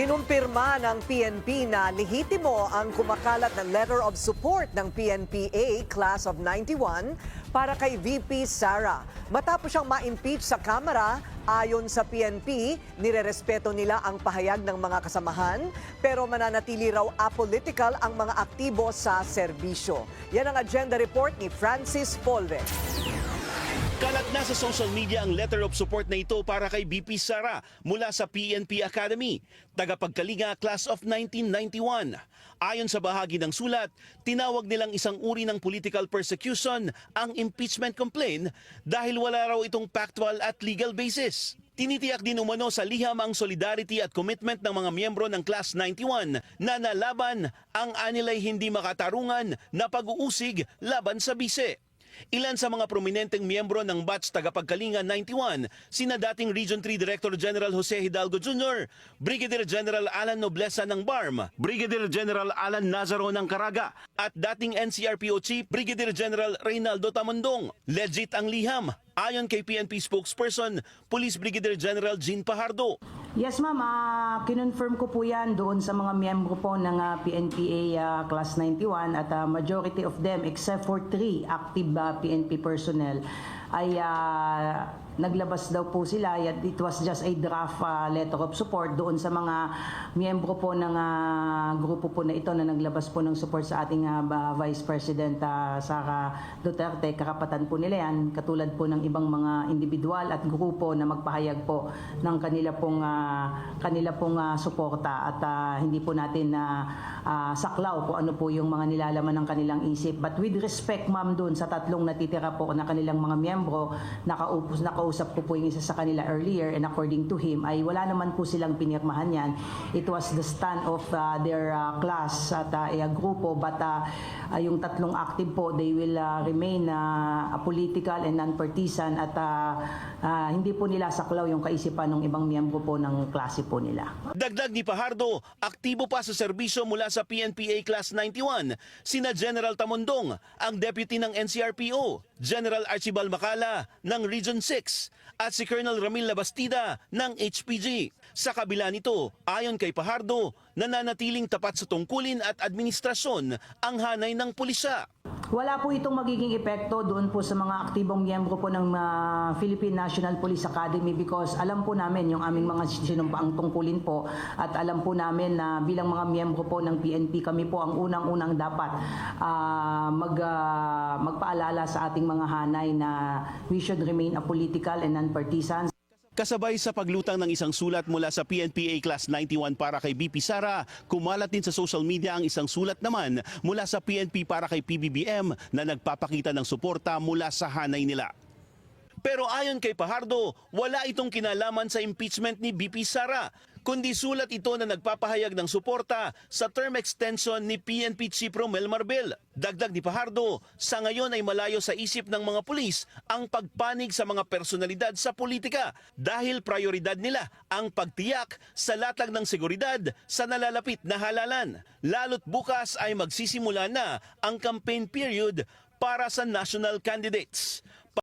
Kinumpirma ng PNP na lehitimo ang kumakalat na letter of support ng PNPA Class of 91 para kay VP Sara. Matapos siyang ma-impeach sa Kamara, ayon sa PNP, nirerespeto nila ang pahayag ng mga kasamahan pero mananatili raw apolitical ang mga aktibo sa serbisyo. Yan ang agenda report ni Francis Polve. Kalat na sa social media ang letter of support na ito para kay BP Sara mula sa PNP Academy, tagapagkalinga class of 1991. Ayon sa bahagi ng sulat, tinawag nilang isang uri ng political persecution ang impeachment complaint dahil wala raw itong factual at legal basis. Tinitiyak din umano sa liham ang solidarity at commitment ng mga miyembro ng Class 91 na nalaban ang anilay hindi makatarungan na pag-uusig laban sa bise. Ilan sa mga prominenteng miyembro ng batch tagapagkalinga 91, sina dating Region 3 Director General Jose Hidalgo Jr., Brigadier General Alan Noblesa ng BARM, Brigadier General Alan Nazaro ng Caraga, at dating NCRPO Chief Brigadier General Reynaldo Tamondong. Legit ang liham. Ayon kay PNP spokesperson, Police Brigadier General Jean Pajardo. Yes ma'am, Ah, kinonfirm ko po yan doon sa mga miyembro po ng ah, PNPA ah, Class 91 at ah, majority of them except for three active ah, PNP personnel ay ah, naglabas daw po sila. Yet It was just a draft ah, letter of support doon sa mga miyembro po ng ah, grupo po na ito na naglabas po ng support sa ating ba- Vice President ah, Sara Duterte. Karapatan po nila yan katulad po ng ibang mga individual at grupo na magpahayag po ng kanila pong ah, kanila pong ah, suporta at ah, hindi po natin na saklaw kung ano po yung mga nilalaman ng kanilang isip. But with respect ma'am doon sa tatlong natitira po na kanilang mga miyembro, nakaupos, nakausap ko po yung isa sa kanila earlier and according to him ay wala naman po silang pinirmahan yan. It was the stand of ah, their ah, class at ah, eh, grupo but ah, ah, yung tatlong active po they will ah, remain ah, apolitical and non-partisan at ah, ah, hindi po nila saklaw yung kaisipan ng ibang miyembro po ng klase po nila. Dagdag ni Pajardo, aktibo pa sa serbisyo mula sa PNPA Class 91, sina General Tamondong, ang deputy ng NCRPO, General Archibald Macala ng Region 6, at si Colonel Ramil Labastida ng HPG. Sa kabila nito, ayon kay Pajardo, nananatiling tapat sa tungkulin at administrasyon ang hanay ng pulisya. Wala po itong magiging epekto doon po sa mga aktibong miyembro po ng ah, Philippine National Police Academy because alam po namin yung aming mga sinumpaang tungkulin po at alam po namin na bilang mga miyembro po ng PNP kami po ang unang-unang dapat ah, mag, ah, magpaalala sa ating mga hanay na we should remain apolitical and non-partisan. Kasabay sa paglutang ng isang sulat mula sa PNPA Class 91 para kay BP Sara, kumalat din sa social media ang isang sulat naman mula sa PNP para kay PBBM na nagpapakita ng suporta mula sa hanay nila. Pero ayon kay Pajardo, wala itong kinalaman sa impeachment ni BP Sara, kundi sulat ito na nagpapahayag ng suporta sa term extension ni PNP Chief Romel Marbel. Dagdag ni Pajardo, sa ngayon ay malayo sa isip ng mga pulis ang pagpanig sa mga personalidad sa politika dahil prioridad nila ang pagtiyak sa latag ng seguridad sa nalalapit na halalan. Lalo't bukas ay magsisimula na ang campaign period para sa national candidates.